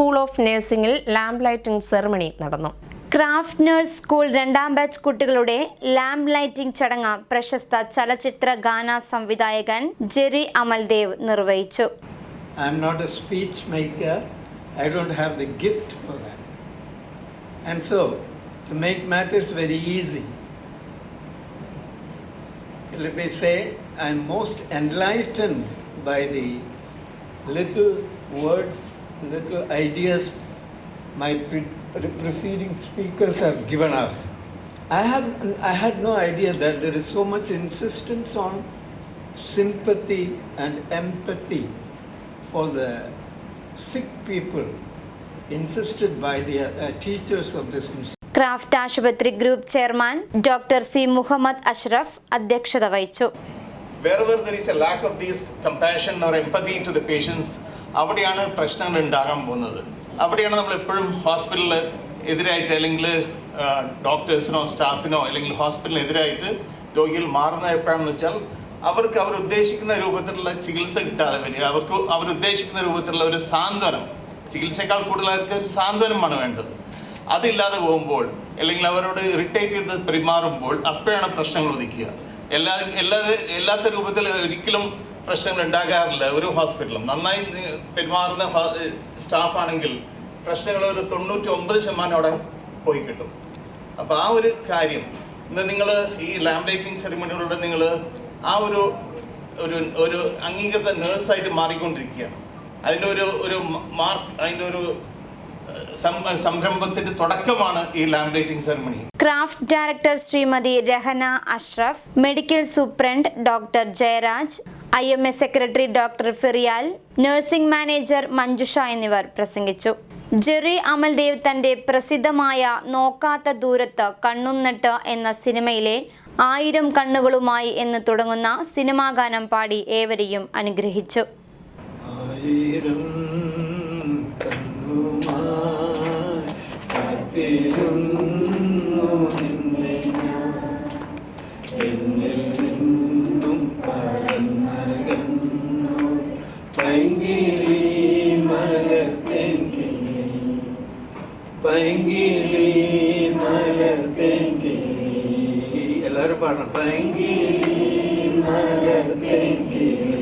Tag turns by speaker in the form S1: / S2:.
S1: School of നഴ്സിംഗിൽ lamp lighting ceremony നടന്നു
S2: craft nurse school രണ്ടാം ബാച്ച് കുട്ടികളുടെ ലാംപ് ലൈറ്റിംഗ് ചടങ്ങ് പ്രശസ്ത ചലച്ചിത്ര ഗാന സംവിധായകൻ ജെറി അമൽദേവ് നിർവഹിച്ചു
S3: I'm not a speech maker. I don't have the gift for that. And so, to make matters very easy, let me say I'm most enlightened by the little words, little ideas my pre- pre- preceding speakers have given us. I, have, I had no idea that there is so much insistence on sympathy and empathy for the sick people insisted by the uh, teachers of this institute.
S2: Craft ആശുപത്രി group chairman doctor C Muhammad Ashraf അധ്യക്ഷത വഹിച്ചു
S4: wherever there is a lack of this compassion or empathy to the patients അവിടെയാണ് പ്രശ്നങ്ങൾ ഉണ്ടാകാൻ പോകുന്നത്. അവിടെയാണ് നമ്മൾ എപ്പോഴും ഹോസ്പിറ്റലിൽ എതിരായിട്ട് അല്ലെങ്കിൽ ഡോക്ടേഴ്സിനോ സ്റ്റാഫിനോ അല്ലെങ്കിൽ ഹോസ്പിറ്റലിന് എതിരായിട്ട് രോഗികൾ മാറുന്ന എപ്പോഴാണെന്ന് വെച്ചാൽ അവർക്ക് അവർ ഉദ്ദേശിക്കുന്ന രൂപത്തിലുള്ള ചികിത്സ കിട്ടാതെ വരിക. അവർക്ക് അവർ ഉദ്ദേശിക്കുന്ന രൂപത്തിലുള്ള ഒരു സാന്ത്വനം ചികിത്സയേക്കാൾ കൂടുതൽ അവർക്ക് ഒരു സാന്ത്വനമാണ് വേണ്ടത്. അതില്ലാതെ പോകുമ്പോൾ അല്ലെങ്കിൽ അവരോട് ഇറിറ്റേറ്റ് ചെയ്ത് പെരുമാറുമ്പോൾ അപ്പോഴാണ് പ്രശ്നങ്ങൾ ഉദിക്കുക. എല്ലാ എല്ലാ എല്ലാത്ത രൂപത്തിൽ ഒരിക്കലും പ്രശ്നങ്ങൾ ഉണ്ടാകാറില്ല. ഒരു ഹോസ്പിറ്റലും. നന്നായി പെരുമാറുന്ന സ്റ്റാഫ് ആണെങ്കിൽ പ്രശ്നങ്ങൾ ഒരു തൊണ്ണൂറ്റി ഒമ്പത് ശതമാനം അവിടെ പോയി കിട്ടും. അപ്പോൾ ആ ഒരു കാര്യം ഇന്ന് നിങ്ങൾ ഈ ലാംബേറ്റിംഗ് ലൈറ്റിംഗ് സെറിമണികളിലൂടെ നിങ്ങൾ ആ ഒരു ഒരു ഒരു അംഗീകൃത നേഴ്സായിട്ട് മാറിക്കൊണ്ടിരിക്കുകയാണ്. അതിന്റെ ഒരു ഒരു മാർക്ക് അതിന്റെ ഒരു ഏഹ്, സം- സംരംഭത്തിന്റെ തുടക്കമാണ് ഈ lighting ceremony
S2: Craft director Shrimati Rahna Ashraf medical superintendent doctor Jayaraj I M S secretary doctor Firiyal nursing manager Manjusha എന്നിവർ പ്രസംഗിച്ചു. ജെറി അമൽദേവ് തന്റെ പ്രസിദ്ധമായ നോക്കാത്ത ദൂരത്ത് കണ്ണും നട്ട് എന്ന സിനിമയിലെ ആയിരം കണ്ണുകളുമായി എന്ന് തുടങ്ങുന്ന സിനിമാ ഗാനം പാടി ഏവരെയും അനുഗ്രഹിച്ചു.
S3: എന്നിൽ നിന്നും പറന്നകന്നു പൈങ്കിളി മലർപ്പെങ്കിളി പൈങ്കിളി മലർപ്പെങ്കിളി എല്ലാവരും പാടണം. പൈങ്കിളി മലർപ്പെങ്കിളി